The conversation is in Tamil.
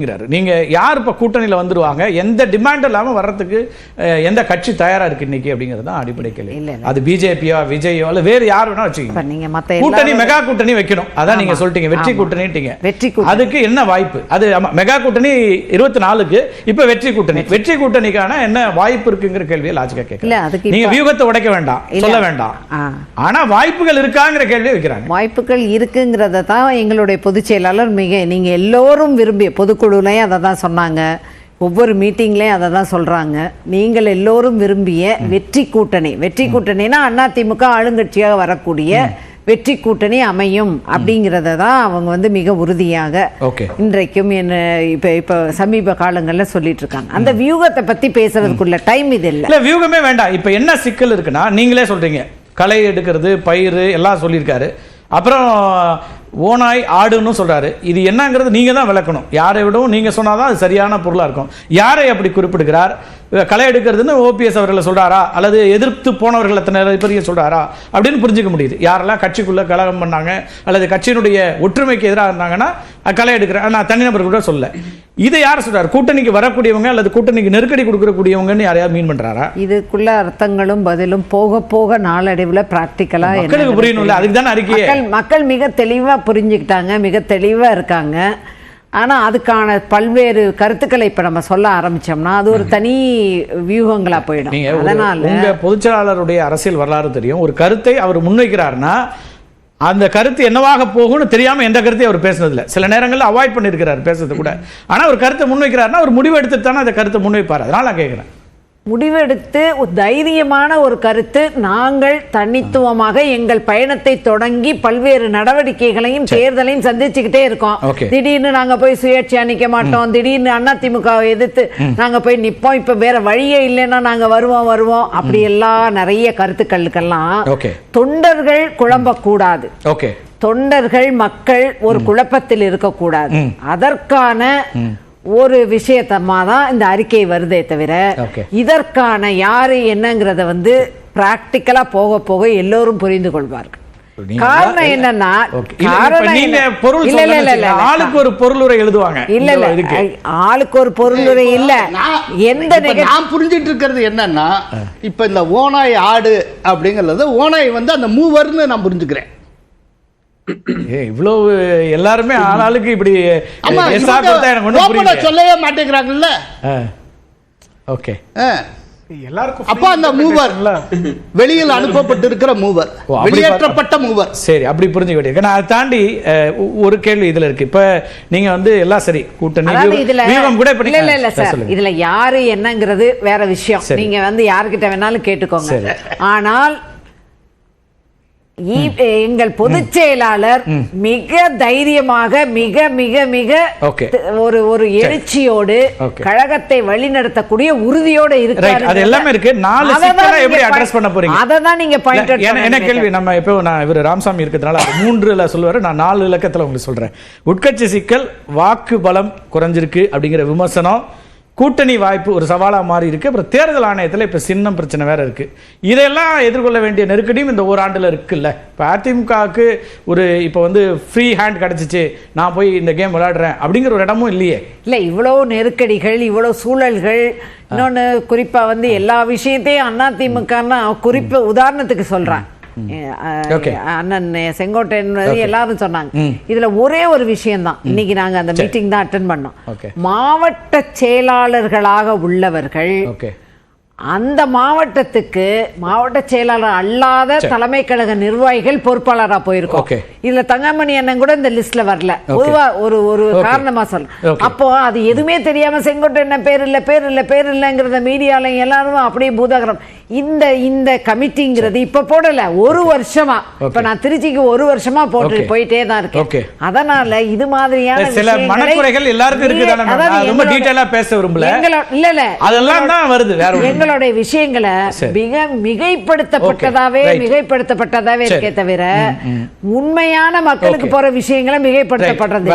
ங்கிறாரு. நீங்க யார் இப்ப கூட்டணியில வந்துருவாங்க எந்த டிமாண்ட் இல்லாம வர்றதுக்கு எந்த கட்சி தயாரா இருக்கு இன்னைக்கு அப்படிங்கிறது தான் அடிப்படை கேள்வி. அது பிஜேபியோ விஜயோ இல்ல வேற யார் வேணா வச்சுக்கோங்க நீங்க மத்த கூட்டணி மெகா கூட்டணி வைக்கணும் அதான் நீங்க ஆமா. சொல்லிட்டீங்க வெற்றி. கூட்டணிட்டீங்க வெற்றி. அதுக்கு என்ன வாய்ப்பு அது மெகா கூட்டணி இருபத்தி நாலுக்கு இப்ப வெற்றி கூட்டணி வெற்றி கூட்டணிக்கான என்ன வாய்ப்பு இருக்குங்கிற கேள்வியை லாஜிக்கா இல்ல, கேட்கல அதுக்கு நீங்க இப்ப- வியூகத்தை உடைக்க வேண்டாம். சொல்ல வேண்டாம். ஆனா வாய்ப்புகள் இருக்காங்கிற கேள்வியை வைக்கிறாங்க வாய்ப்புகள் இருக்குங்கிறத தான் எங்களுடைய பொதுச் செயலாளர் மிக நீங்க எல்லோரும் விரும்பிய பொதுக்குழுலையும் அதை தான் சொன்னாங்க. ஒவ்வொரு மீட்டிங்லேயும் அதை தான் சொல்றாங்க. நீங்கள் எல்லோரும் விரும்பிய வெற்றி கூட்டணி. வெற்றி கூட்டணினா அதிமுக ஆளுங்கட்சியாக வரக்கூடிய வெற்றி கூட்டணி அமையும் அப்படிங்கிறத தான் அவங்க வந்து மிக உறுதியாக ஓகே. இன்றைக்கும் என்ன இப்ப இப்ப சமீப காலங்கள்ல சொல்லிட்டு இருக்காங்க. அந்த வியூகத்தை பத்தி பேசுறதுக்குள்ள டைம் இது இல்ல. இல்ல வியூகமே வேண்டாம். இப்ப என்ன சிக்கல் இருக்குன்னா நீங்களே சொல்றீங்க. களை எடுக்கிறது பயிர் எல்லாம் சொல்லியிருக்காரு. அப்புறம் ஓனாய் ஆடுன்னு சொல்கிறாரு இது என்னங்கிறது நீங்கள் தான் விளக்கணும். யாரை விடவும் நீங்கள் சொன்னால் தான் அது சரியான பொருளாக இருக்கும். யாரை அப்படி குறிப்பிடுகிறார்? களை எடுக்கிறதுன்னு ஓபிஎஸ் அவர்களை சொல்கிறாரா அல்லது எதிர்த்து போனவர்கள் எத்தனை பெரிய சொல்கிறாரா அப்படின்னு புரிஞ்சுக்க முடியுது. யாரெல்லாம் கட்சிக்குள்ளே கலகம் பண்ணாங்க? அல்லது கட்சியினுடைய ஒற்றுமைக்கு எதிராக இருந்தாங்கன்னா களை எடுக்கிறேன் நான் தனிநபர் கூட சொல்ல இதை யார் சொல்றாரு? கூட்டணிக்கு வரக்கூடியவங்க அல்லது கூட்டணிக்கு நெருக்கடி கொடுக்கக்கூடியவங்கன்னு யாரையாவது மீன் பண்றாரா? இதுக்குள்ள அர்த்தங்களும் பதிலும் போக போக நாளடைவுல பிராக்டிக்கலா மக்களுக்கு புரியணும்ல அதுக்கு தானே அறிக்கையே மக்கள் மிக தெளிவா புரிஞ்சுக்கிட்டாங்க மிக தெளிவா இருக்காங்க. ஆனா அதுக்கான பல்வேறு கருத்துக்களை இப்ப நம்ம சொல்ல ஆரம்பிச்சோம்னா அது ஒரு தனி வியூகங்களா போயிடும். அதனால உங்க பொதுச்செயலாளருடைய அரசியல் வரலாறு தெரியும். ஒரு கருத்தை அவர் முன்வைக்கிறாருன்னா அந்த கருத்து என்னவாக போகும்னு தெரியாமல் எந்த கருத்தையும் அவர் பேசுனதில்லை. சில நேரங்களில் அவாய்ட் பண்ணிருக்கிறார் பேசுறது கூட. ஆனால் ஒரு கருத்தை முன்வைக்கிறாருன்னா ஒரு முடிவு எடுத்துட்டு தானே அந்த கருத்தை முன்வைப்பார். அதனால் நான் கேட்குறேன் முடிவெடுத்து தைரியமான ஒரு கருத்து நாங்கள் தனித்துவமாக எங்கள் பயணத்தை தொடங்கி பல்வேறு நடவடிக்கைகளையும் தேர்தலையும் சந்திச்சுக்கிட்டே இருக்கோம். திடீர்னு நாங்க போய் சுயேட்சையா நிக்க மாட்டோம். திடீர்னு அதிமுகவை எதிர்த்து நாங்க போய் நிப்போம். இப்ப வேற வழியே இல்லைன்னா நாங்க வருவோம் வருவோம். அப்படி எல்லாம் நிறைய கருத்துக்களுக்கெல்லாம் தொண்டர்கள் குழம்பக்கூடாது. தொண்டர்கள் மக்கள் ஒரு குழப்பத்தில் இருக்கக்கூடாது. அதற்கான ஒரு விஷயத்தமா தான் இந்த அறிக்கை வருதே தவிர. இதற்கான யாரு என்னங்கிறத வந்து பிராக்டிக்கலா போக போக எல்லோரும் புரிந்து கொள்வார்கள். காரணம் என்னன்னா. ஆளுக்கு ஒரு பொருளுரை எழுதுவாங்க. இல்ல இல்ல. ஆளுக்கு ஒரு பொருளுரை இல்ல. எந்த நான் புரிஞ்சிட்டு இருக்கிறது என்னன்னா இப்ப இந்த ஓனாய் ஆடு அப்படிங்கறது ஓனாய் வந்து அந்த மூவர்னு நான் புரிஞ்சுக்கிறேன். இவ்வளவு எல்லாருமே ஆளாளுக்கு இப்படி சொல்லவே மாட்டேங்கிறாங்கல்ல? ஓகே. எல்லாருக்கும் அப்ப அந்த மூவர் வெளியில் அனுப்பப்பட்டிருக்கிற மூவர் ஓ, அப்படி வெளியேற்றப்பட்ட மூவர் சரி அப்படி புரிஞ்சுக்கிட்டீங்க நான் அதை தாண்டி ஒரு கேள்வி இதுல இருக்கு. இப்ப நீங்க வந்து எல்லாம் சரி கூட்டணி இதுல கூட இல்ல இல்ல சார். இதுல யாரு என்னங்கிறது வேற விஷயம். சரி. நீங்க வந்து யாருக்கிட்ட வேணாலும் கேட்டுக்கோங்க. சரி. ஆனால் எங்கள் பொதுச் செயலாளர் மிக தைரியமாக மிக மிக மிக ஒரு ஒரு எழுச்சியோடு. கழகத்தை வழிநடத்தக்கூடிய உறுதியோட Right, அது எல்லாமே இருக்கு. நாலு சிக்கலை எப்படி address பண்ண போறீங்க? அதை தான் நீங்க பாயிண்ட் என்ன- கேள்வி? நம்ம இப்போ நான் இவர் ராமசாமி இருக்கிறதுனால மூன்றுல சொல்லுவாரு. நான் நாலு இலக்கத்துல உங்களுக்கு சொல்றேன். உட்கட்சி சிக்கல் வாக்கு பலம் குறைஞ்சிருக்கு அப்படிங்கிற விமர்சனம் கூட்டணி வாய்ப்பு ஒரு சவாலா மாறி இருக்கு. அப்புறம் தேர்தல் ஆணையத்துல இப்ப சின்னம் பிரச்சனை வேற இருக்கு. இதெல்லாம் எதிர்கொள்ள வேண்டிய நெருக்கடியும் இந்த ஓராண்டுல இருக்குல்ல. இப்ப அதிமுகவுக்கு ஒரு இப்போ வந்து ஃப்ரீ ஹேண்ட் கிடைச்சிச்சு. நான் போய் இந்த கேம் விளையாடுறேன் அப்படிங்கிற ஒரு இடமும் இல்லையே. இல்ல இவ்வளவு நெருக்கடிகள் இவ்வளவு சூழல்கள். இன்னொன்னு குறிப்பா வந்து எல்லா விஷயத்தையும் அதிமுகன்னா குறிப்பு உதாரணத்துக்கு Okay. அண்ணன் செங்கோட்டையன் எல்லாரும் சொன்னாங்க. இதுல ஒரே ஒரு விஷயம் தான் இன்னைக்கு நாங்க அந்த மீட்டிங் தான் அட்டன் பண்ணோம். மாவட்ட செயலாளர்களாக உள்ளவர்கள் அந்த மாவட்டத்துக்கு மாவட்ட செயலாளர் அல்லாத தலைமை கழக நிர்வாகிகள் பொறுப்பாளரா போயிருக்கோம். இதுல தங்கமணி அண்ணன் கூட இந்த லிஸ்ட்ல வரல பொதுவா ஒரு ஒரு. காரணமா Okay. அப்போ அது எதுவுமே தெரியாம செங்கோட்டை என்ன பேர் இல்ல பேர் இல்ல பேர் இல்லங்கிறத மீடியால எல்லாரும் அப்படியே பூதாகரம் இந்த இந்த கமிட்டிங்கிறது இப்ப போடல ஒரு வருஷமா இப்ப. நான் திருச்சிக்கு ஒரு வருஷமா போட்டு. போயிட்டே தான். இருக்கேன் அதனால இது மாதிரியான சில மனக்குறைகள் எல்லாருக்கும் இருக்கு தானே அதாவது நான் ரொம்ப டீட்டெயிலா பேச விரும்பல இல்ல இல்ல அதெல்லாம் தான் வருது வேற எங்களுடைய விஷயங்களை. மிக மிகைப்படுத்தப்பட்டதாவே. மிகைப்படுத்தப்பட்டதாவே. இருக்கே தவிர உண்மையான மக்களுக்கு. போற விஷயங்களை மிகைப்படுத்தப்படுறது.